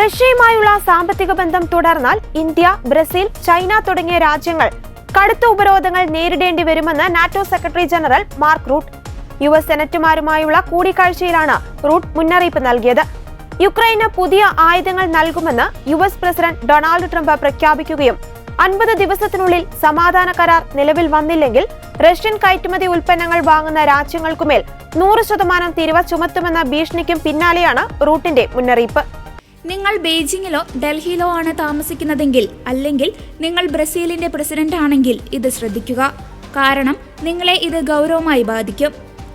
റഷ്യയുമായുള്ള സാമ്പത്തിക ബന്ധം തുടർന്നാൽ ഇന്ത്യ ബ്രസീൽ ചൈന തുടങ്ങിയ രാജ്യങ്ങൾ കടുത്ത ഉപരോധങ്ങൾ നേരിടേണ്ടി വരുമെന്ന് NATO secretary general Mark Rutte. U S സെനറ്റുമാരുമായുള്ള കൂടിക്കാഴ്ചയിലാണ് റൂട്ട് മുന്നറിയിപ്പ് നൽകിയത്. യുക്രൈന് പുതിയ ആയുധങ്ങൾ നൽകുമെന്ന് U S president Donald Trump പ്രഖ്യാപിക്കുകയും അൻപത് ദിവസത്തിനുള്ളിൽ സമാധാന കരാർ നിലവിൽ വന്നില്ലെങ്കിൽ റഷ്യൻ കയറ്റുമതി ഉൽപ്പന്നങ്ങൾ വാങ്ങുന്ന രാജ്യങ്ങൾക്കുമേൽ നൂറ് ശതമാനം തിരിവ ചുമത്തുമെന്ന ഭീഷണിക്കും പിന്നാലെയാണ് റൂട്ടിന്റെ മുന്നറിയിപ്പ്. നിങ്ങൾ ബെയ്ജിങ്ങിലോ ഡൽഹിയിലോ ആണ് താമസിക്കുന്നതെങ്കിൽ അല്ലെങ്കിൽ നിങ്ങൾ ബ്രസീലിന്റെ പ്രസിഡന്റ് ആണെങ്കിൽ ഇത് ശ്രദ്ധിക്കുക. കാരണം നിങ്ങളെ ഇത് ഗൗരവമായി ബാധിക്കും.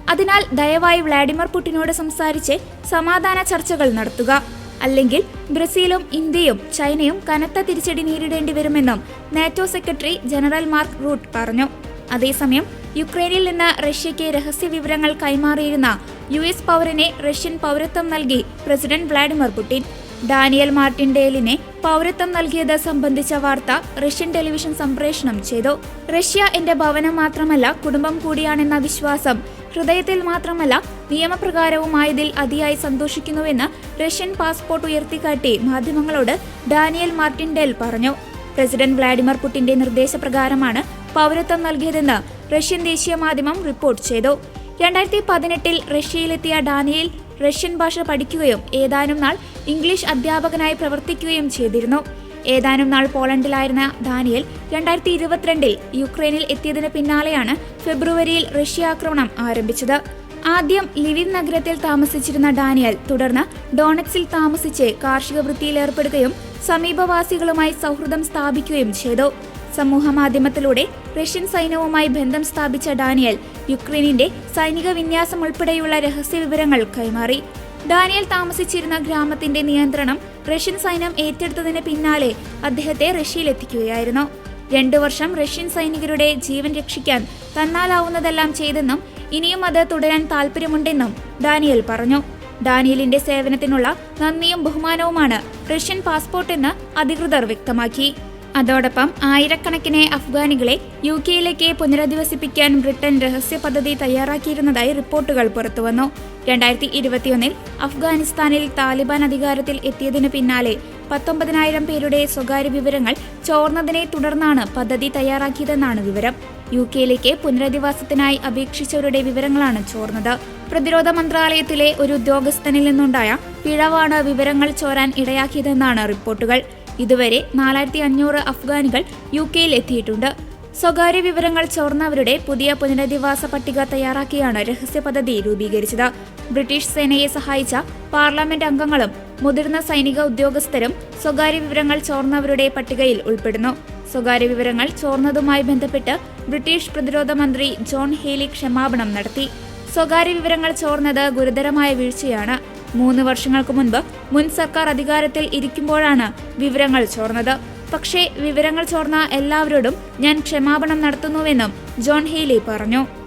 അതിനാൽ ദയവായി വ്ളാഡിമിർ പുടിനോട് സംസാരിച്ച് സമാധാന ചർച്ചകൾ നടത്തുക. അല്ലെങ്കിൽ ബ്രസീലും ഇന്ത്യയും ചൈനയും കനത്ത തിരിച്ചടി നേരിടേണ്ടി വരുമെന്നും NATO secretary general Mark Rutte പറഞ്ഞു. അതേസമയം യുക്രൈനിൽ നിന്ന് റഷ്യയ്ക്ക് രഹസ്യ വിവരങ്ങൾ കൈമാറിയിരുന്ന യു എസ് പൗരനെ റഷ്യൻ പൗരത്വം നൽകി പ്രസിഡന്റ് വ്ളാഡിമിർ പുടിൻ. ഡാനിയൽ മാർട്ടിൻഡേലിനെ പൗരത്വം നൽകിയത് സംബന്ധിച്ച വാർത്ത റഷ്യൻ ടെലിവിഷൻ സംപ്രേഷണം ചെയ്തു. റഷ്യ എന്റെ ഭവനം മാത്രമല്ല കുടുംബം കൂടിയാണെന്ന വിശ്വാസം ഹൃദയത്തിൽ മാത്രമല്ല നിയമപ്രകാരവുമായതിൽ അതിയായി സന്തോഷിക്കുന്നുവെന്ന് റഷ്യൻ പാസ്പോർട്ട് ഉയർത്തിക്കാട്ടി മാധ്യമങ്ങളോട് ഡാനിയൽ മാർട്ടിൻഡേൽ പറഞ്ഞു. പ്രസിഡന്റ് വ്ളാഡിമിർ പുടിന്റെ നിർദ്ദേശപ്രകാരമാണ് പൗരത്വം നൽകിയതെന്ന് റഷ്യൻ ദേശീയ മാധ്യമം റിപ്പോർട്ട് ചെയ്തു. രണ്ടായിരത്തി പതിനെട്ടിൽ റഷ്യയിലെത്തിയ ഡാനിയൽ റഷ്യൻ ഭാഷ പഠിക്കുകയും ഏതാനും നാൾ ഇംഗ്ലീഷ് അധ്യാപകനായി പ്രവർത്തിക്കുകയും ചെയ്തിരുന്നു. ഏതാനും നാൾ പോളണ്ടിലായിരുന്ന ഡാനിയൽ രണ്ടായിരത്തി ഇരുപത്തിരണ്ടിൽ യുക്രൈനിൽ എത്തിയതിന് പിന്നാലെയാണ് ഫെബ്രുവരിയിൽ റഷ്യ ആക്രമണം ആരംഭിച്ചത്. ആദ്യം ലിവിൻ നഗരത്തിൽ താമസിച്ചിരുന്ന ഡാനിയൽ തുടർന്ന് ഡോണറ്റ്സിൽ താമസിച്ച് കാർഷിക വൃത്തിയിൽ ഏർപ്പെടുകയും സമീപവാസികളുമായി സൗഹൃദം സ്ഥാപിക്കുകയും ചെയ്തു. സമൂഹ മാധ്യമത്തിലൂടെ റഷ്യൻ സൈന്യവുമായി ബന്ധം സ്ഥാപിച്ച ഡാനിയൽ യുക്രൈനിന്റെ സൈനിക വിന്യാസം ഉൾപ്പെടെയുള്ള രഹസ്യ വിവരങ്ങൾ കൈമാറി. ഡാനിയൽ താമസിച്ചിരുന്ന ഗ്രാമത്തിന്റെ നിയന്ത്രണം റഷ്യൻ സൈന്യം ഏറ്റെടുത്തതിന് പിന്നാലെ അദ്ദേഹത്തെ റഷ്യയിലെത്തിക്കുകയായിരുന്നു രണ്ടു വർഷം റഷ്യൻ സൈനികരുടെ ജീവൻ രക്ഷിക്കാൻ തന്നാലാവുന്നതെല്ലാം ചെയ്തെന്നും ഇനിയും അത് തുടരാൻ താല്പര്യമുണ്ടെന്നും ഡാനിയൽ പറഞ്ഞു. ഡാനിയലിന്റെ സേവനത്തിനുള്ള നന്ദിയും ബഹുമാനവുമാണ് റഷ്യൻ പാസ്പോർട്ട് എന്ന് അധികൃതർ വ്യക്തമാക്കി. അതോടൊപ്പം ആയിരക്കണക്കിന് അഫ്ഗാനികളെ യു കെയിലേക്ക് പുനരധിവസിപ്പിക്കാൻ ബ്രിട്ടൻ രഹസ്യ പദ്ധതി തയ്യാറാക്കിയിരുന്നതായി റിപ്പോർട്ടുകൾ പുറത്തുവന്നു. രണ്ടായിരത്തി ഇരുപത്തിയൊന്നിൽ അഫ്ഗാനിസ്ഥാനിൽ താലിബാൻ അധികാരത്തിൽ എത്തിയതിനു പിന്നാലെ പത്തൊമ്പതിനായിരം പേരുടെ സ്വകാര്യ വിവരങ്ങൾ ചോർന്നതിനെ തുടർന്നാണ് പദ്ധതി തയ്യാറാക്കിയതെന്നാണ് വിവരം. യു കെയിലേക്ക് പുനരധിവാസത്തിനായി അപേക്ഷിച്ചവരുടെ വിവരങ്ങളാണ് ചോർന്നത്. പ്രതിരോധ മന്ത്രാലയത്തിലെ ഒരു ഉദ്യോഗസ്ഥനിൽ നിന്നുണ്ടായ പിഴവാണ് വിവരങ്ങൾ ചോരാൻ ഇടയാക്കിയതെന്നാണ് റിപ്പോർട്ടുകൾ. ഇതുവരെ നാലായിരത്തി അഞ്ഞൂറ് അഫ്ഗാനികൾ യു കെയിൽ എത്തിയിട്ടുണ്ട് സ്വകാര്യ വിവരങ്ങൾ ചോർന്നവരുടെ പുതിയ പുനരധിവാസ പട്ടിക തയ്യാറാക്കിയാണ് രഹസ്യ പദ്ധതി രൂപീകരിച്ചത്. ബ്രിട്ടീഷ് സേനയെ സഹായിച്ച പാർലമെന്റ് അംഗങ്ങളും മുതിർന്ന സൈനിക ഉദ്യോഗസ്ഥരും സ്വകാര്യ വിവരങ്ങൾ ചോർന്നവരുടെ പട്ടികയിൽ ഉൾപ്പെടുന്നു. സ്വകാര്യ വിവരങ്ങൾ ചോർന്നതുമായി ബന്ധപ്പെട്ട് ബ്രിട്ടീഷ് പ്രതിരോധ മന്ത്രി ജോൺ ഹേലി ക്ഷമാപണം നടത്തി. സ്വകാര്യ വിവരങ്ങൾ ചോർന്നത് ഗുരുതരമായ വീഴ്ചയാണ്. മൂന്ന് വർഷങ്ങൾക്ക് മുൻപ് മുൻ സർക്കാർ അധികാരത്തിൽ ഇരിക്കുമ്പോഴാണ് വിവരങ്ങൾ ചോർന്നത്. പക്ഷേ വിവരങ്ങൾ ചോർന്ന എല്ലാവരോടും ഞാൻ ക്ഷമാപണം നടത്തുന്നുവെന്നും ജോൺ ഹീലി പറഞ്ഞു.